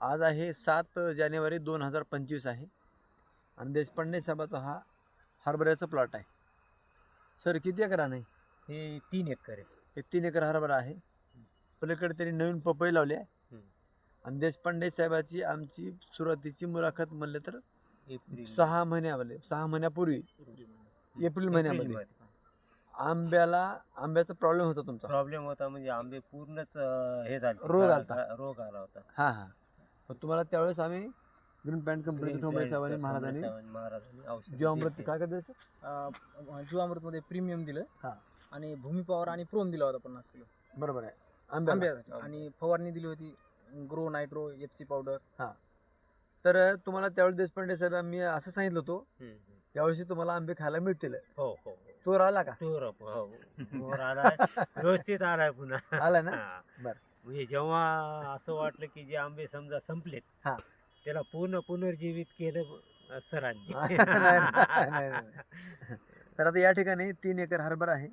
आज आहे सात जानेवारी दोन हजार पंचवीस आहे. आणि देशपांडे साहेबाचा हा हरभऱ्याचा प्लॉट आहे. सर किती एकर आहे? हे तीन एकर आहे. एक तीन एकर हरभरा आहे. पलीकडे त्यांनी नवीन पपई लावली आहे. आणि देशपांडे साहेबाची आमची सुरुवातीची मुलाखत म्हणले तर सहा महिन्यामध्ये सहा महिन्यापूर्वी. एप्रिल महिन्यामध्ये. आंब्याला आंब्याचा प्रॉब्लेम होता तुमचा. प्रॉब्लेम होता म्हणजे आंबे पूर्णच हे झाले रोग आलता. रोग आला होता. हां हां. तुम्हाला त्यावेळेस आम्ही ग्रीन पॅन्ट कंपनीचे Green ठोंबरे Plant, साहेबांनी महाराजांनी जीवामृत दिले. काय काय द्यायचं जीवामृतमध्ये प्रीमियम दिलं. हा. आणि भूमी पॉवर आणि प्रोम दिला होता पन्नास किलो. बरोबर आहे. आंब्यासाठी आणि फवारणी दिली होती Grow Nitro F C powder तर तुम्हाला त्यावेळेस देशपांडे साहेब मी असं सांगितलं होतं. त्यावेळेस तुम्हाला आंबे खायला मिळतील. हो हो हो. तो आला का? तोर हो. व्यवस्थित आलाय पुन्हा. आला ना? हा. बर. म्हणजे जेव्हा असं वाटलं की जे आंबे समजा संपलेत हा. त्याला पूर्ण पुनर्जीवित केलं सरांनी नाही, नाही, नाही, नाही. तर आता या ठिकाणी तीन एकर हरभरा आहे